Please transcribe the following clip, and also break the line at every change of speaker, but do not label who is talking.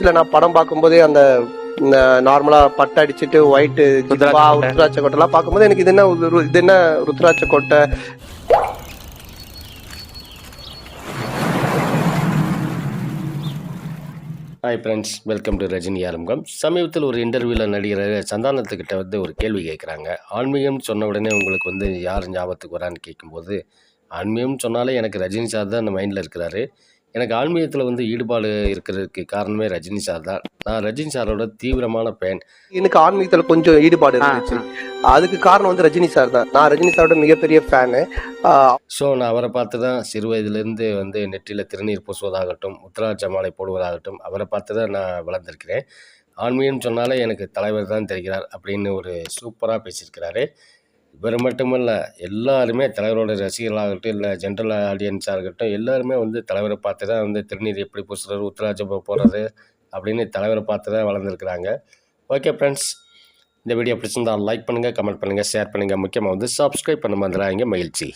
சின்ன நான் படம் பார்க்கும்போதே அந்த நார்மலா பட்டை அடிச்சிட்டு ஒயிட்
ருத்ராட்ச கொட்டை.
ருத்ராட்ச கொட்டைலாம் பார்க்கும்போது எனக்கு இது என்ன இது என்ன ருத்ராட்ச கொட்டை?
Hi friends welcome to Rajini ஆரம்பம் சமீபத்தில் ஒரு இன்டர்வியூவில் நடிகர் சந்தானத்துக்கிட்ட வந்து ஒரு கேள்வி கேட்குறாங்க. ஆன்மீகம்னு சொன்ன உடனே உங்களுக்கு வந்து யார் ஞாபகத்துக்கு வரான்னு கேட்கும்போது ஆன்மீகம்னு சொன்னாலே எனக்கு ரஜினி சார் தான் மைண்டில் இருக்கிறாரு. எனக்கு ஆன்மீகத்தில் வந்து ஈடுபாடு இருக்கிறதுக்கு காரணமே ரஜினி சார் தான். நான் ரஜினி சாரோட தீவிரமான ஃபேன்
எனக்கு ஆன்மீகத்துல கொஞ்சம் ஈடுபாடு இருந்துச்சு. அதுக்கு காரணம் வந்து ரஜினி சார் தான். நான் ரஜினி சாரோட மிகப்பெரிய ஃபேனு
ஸோ நான் அவரை பார்த்து தான் சிறு வயதிலேருந்து வந்து நெற்றியில் திருநீர் பூசுவதாகட்டும் உத்தராட்ச மாலை போடுவதாகட்டும் அவரை பார்த்து தான் நான் வளர்ந்துருக்கிறேன். ஆன்மீகம் சொன்னாலே எனக்கு தலைவர் தான் தெரிகிறார் அப்படின்னு ஒரு சூப்பராக பேசியிருக்கிறாரு. இவர் மட்டுமல்ல எல்லாருமே தலைவரோட ரசிகர்களாகட்டும் இல்லை ஜென்ரல் ஆடியன்ஸாக இருக்கட்டும் எல்லாருமே வந்து தலைவரை பார்த்து தான் வந்து திருநீர் எப்படி பூசுறது உத்தராட்சம் போடுறது அப்படின்னு தலைவரை பார்த்து தான் வளர்ந்துருக்குறாங்க. ஓகே ஃப்ரெண்ட்ஸ் இந்த வீடியோ பிடிச்சிருந்தால் லைக் பண்ணுங்கள் கமெண்ட் பண்ணுங்கள் ஷேர் பண்ணுங்கள் முக்கியமாக வந்து சப்ஸ்கிரைப் பண்ண மாதிரிங்க மகிழ்ச்சி.